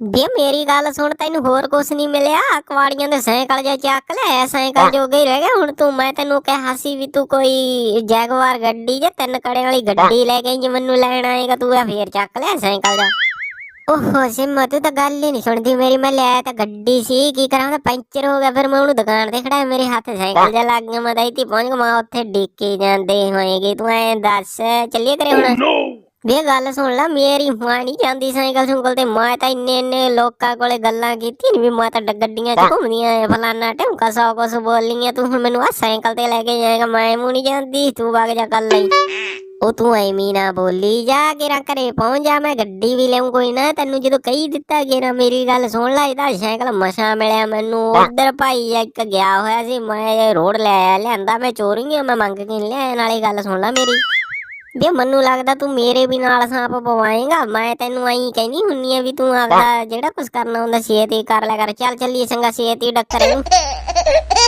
ਬੇ ਮੇਰੀ ਗੱਲ ਸੁਣ ਤੈਨੂੰ ਹੋਰ ਕੁਛ ਨਹੀਂ ਮਿਲਿਆ? ਕਵਾੜੀਆਂ ਦੇ ਸਾਈਕਲ ਜਿਹਾ ਚੱਕ ਲੈ ਸਾਈਕਲ ਜੋਗੇ ਹੀ ਰਹਿ ਗਿਆ। ਹੁਣ ਤੂੰ ਮੈਂ ਤੈਨੂੰ ਕਿਹਾ ਸੀ ਵੀ ਤੂੰ ਕੋਈ ਜੈਗਵਾਰ ਗੱਡੀ ਜਾਂ ਤਿੰਨ ਕੜੇ ਵਾਲੀ ਗੱਡੀ ਲੈ ਕੇ ਜੇ ਮੈਨੂੰ ਲੈਣ ਆਏਗਾ ਤੂੰ ਆ ਫੇਰ ਚੱਕ ਲਿਆ ਸਾਈਕਲ ਜਾ। ਓਹੋ ਸਿਮਾ ਤੂੰ ਤਾਂ ਗੱਲ ਹੀ ਨਹੀਂ ਸੁਣਦੀ ਮੇਰੀ। ਮੈਂ ਲਿਆ ਤਾਂ ਗੱਡੀ ਸੀ ਕੀ ਕਰਾਂ ਉਹਦਾ ਪੈਂਚਰ ਹੋ ਗਿਆ ਫਿਰ ਮੈਂ ਉਹਨੂੰ ਦੁਕਾਨ ਤੇ ਖੜਾਇਆ ਮੇਰੇ ਹੱਥ ਸਾਈਕਲ ਜਾ ਲੱਗ ਗਿਆ ਮੈਂ ਤਾਂ ਇੱਥੇ ਪਹੁੰਚ ਗਿਆ ਮੈਂ ਉੱਥੇ ਡਿੱਕੀ ਜਾਂਦੇ ਹੋਏਗੀ। ਤੂੰ ਐ ਦੱਸ ਚੱਲੀਏ ਕਰੇ ਹੁਣ? ਵੇ ਗੱਲ ਸੁਣ ਲੈ ਮੇਰੀ ਮਾਂ ਨਹੀਂ ਜਾਂਦੀ ਸਾਈਕਲ ਸੁੰਕਲ ਤੇ ਮੈਂ ਤਾਂ ਇੰਨੇ ਇੰਨੇ ਲੋਕਾਂ ਕੋਲੇ ਗੱਲਾਂ ਕੀਤੀਆਂ ਨੀ ਵੀ ਮੈਂ ਤਾਂ ਗੱਡੀਆਂ 'ਚ ਘੁੰਮਦੀਆਂ ਐ ਫਲਾਨਾ ਢਮਕਾ ਸੌ ਕੁਛ ਬੋਲੀਆਂ ਤੂੰ ਹੁਣ ਮੈਨੂੰ ਆ ਸਾਈਕਲ ਤੇ ਲੈ ਕੇ ਜਾਏਗਾ ਮੈਂ ਮੂੰਹ ਨਹੀਂ ਜਾਂਦੀ ਤੂੰ ਵਗ ਜਾ ਕੱਲ ਲਈ ਉਹ ਤੂੰ ਐਵੇਂ ਨਾ ਬੋਲੀ ਜਾ ਕਿਰਾ ਘਰੇ ਪਹੁੰਚ ਜਾ ਮੈਂ ਗੱਡੀ ਵੀ ਲਿਆਉਂ ਕੋਈ ਨਾ ਤੈਨੂੰ ਜਦੋਂ ਕਹੀ ਦਿੱਤਾ ਗੇਰਾ ਮੇਰੀ ਗੱਲ ਸੁਣ ਲੈ ਇਹਦਾ ਸਾਈਕਲ ਮਸਾ ਮਿਲਿਆ ਮੈਨੂੰ ਉਧਰ ਭਾਈ ਇੱਕ ਗਿਆ ਹੋਇਆ ਸੀ ਮੈਂ ਰੋਡ ਲੈ ਆਇਆ ਲਿਆਂਦਾ ਮੈਂ ਚੋਰੀਆਂ ਮੈਂ ਮੰਗ ਕੇ ਨੀ ਲਿਆਇਆ ਨਾਲੇ ਗੱਲ ਸੁਣ ਲੈ ਮੇਰੀ। ਵੀ ਮੈਨੂੰ ਲੱਗਦਾ ਤੂੰ ਮੇਰੇ ਵੀ ਨਾਲ ਸਾਂਪ ਪਵਾਏਗਾ ਮੈਂ ਤੈਨੂੰ ਐਂ ਕਹਿੰਦੀ ਹੁੰਨੀ ਆ ਵੀ ਤੂੰ ਆਪਦਾ ਜਿਹੜਾ ਕੁਝ ਕਰਨਾ ਹੁੰਦਾ ਛੇਤੀ ਕਰ ਲਿਆ ਕਰ। ਚੱਲ ਚੱਲੀਏ ਚੰਗਾ ਛੇਤੀ ਡੱਕਰੇ ਨੂੰ